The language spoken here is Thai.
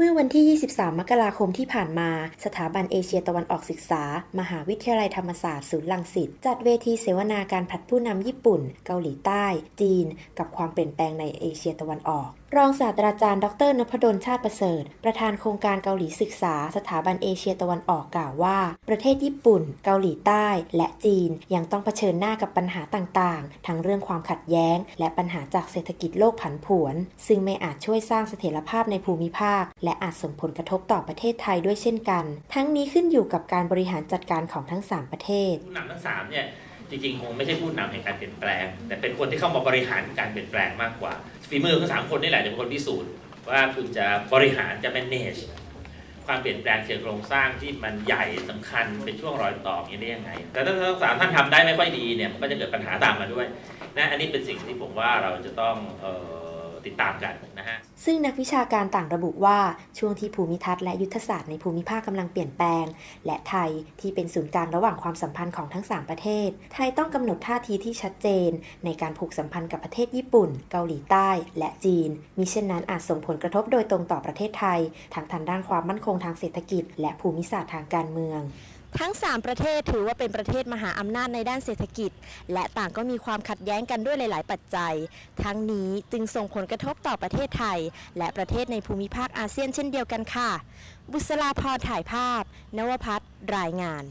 เมื่อวันที่ 23 มกราคมที่ผ่านมา สถาบันเอเชียตะวันออกศึกษา มหาวิทยาลัยธรรมศาสตร์ศูนย์ลังสิต จัดเวทีเสวนาการผลัดผู้นำญี่ปุ่น เกาหลีใต้ จีน กับความเปลี่ยนแปลงในเอเชียตะวันออกรองศาสตราจารย์ ดรนพดลชาติประเสริฐ ประธานโครงการเกาหลีศึกษา สถาบันเอเชียตะวันออกกล่าวว่า ประเทศญี่ปุ่น เกาหลีใต้ และจีนยังต้องเผชิญหน้ากับปัญหาต่างๆ ทั้งเรื่องความขัดแย้ง และปัญหาจากเศรษฐกิจโลกผันผวน ซึ่งไม่อาจช่วยสร้างเสถียรภาพในภูมิภาค และอาจส่งผลกระทบต่อประเทศไทยด้วยเช่นกัน ทั้งนี้ขึ้นอยู่กับการบริหารจัดการของทั้งสามประเทศผู้นำทั้งสามเนี่ย จริงๆ คงไม่ใช่ผู้นำแห่งการเปลี่ยนแปลง แต่เป็นคนที่เข้ามาบริหารการเปลี่ยนแปลงมากกว่าฝีมือของสามคนนี่แหละจะเป็นคนพิสูจน์ว่าคุณจะบริหารจะ manage ความเปลี่ยนแปลงเชิงโครงสร้างที่มันใหญ่สำคัญเป็นช่วงรอยต่ออย่างนี้ได้ยังไง แต่ถ้าทั้งสามท่านทำได้ไม่ค่อยดีเนี่ยมันก็จะเกิดปัญหาตามมาด้วยนะอันนี้เป็นสิ่งที่ผมว่าเราจะต้องเอ่อ ติดตามกันนะฮะ ซึ่งนักวิชาการต่างระบุว่าช่วงที่ภูมิทัศน์และยุทธศาสตร์ในภูมิภาคกำลังเปลี่ยนแปลง และไทยที่เป็นศูนย์กลางระหว่างความสัมพันธ์ของทั้ง 3 ประเทศ ไทยต้องกำหนดท่าทีที่ชัดเจน ในการผูกสัมพันธ์กับประเทศญี่ปุ่น เกาหลีใต้ และจีน มิเช่นนั้นอาจส่งผลกระทบโดยตรงต่อประเทศไทยทั้งทางด้านความมั่นคงทางเศรษฐกิจ และภูมิศาสตร์ทางการเมือง ทั้ง 3 ประเทศถือว่าเป็นประเทศมหาอำนาจในด้านเศรษฐกิจ และต่างก็มีความขัดแย้งกันด้วยหลาย ๆ ปัจจัย ทั้งนี้จึงส่งผลกระทบต่อประเทศไทย และประเทศในภูมิภาคอาเซียนเช่นเดียวกันค่ะ บุษราพรถ่ายภาพ นวพัฒน์รายงาน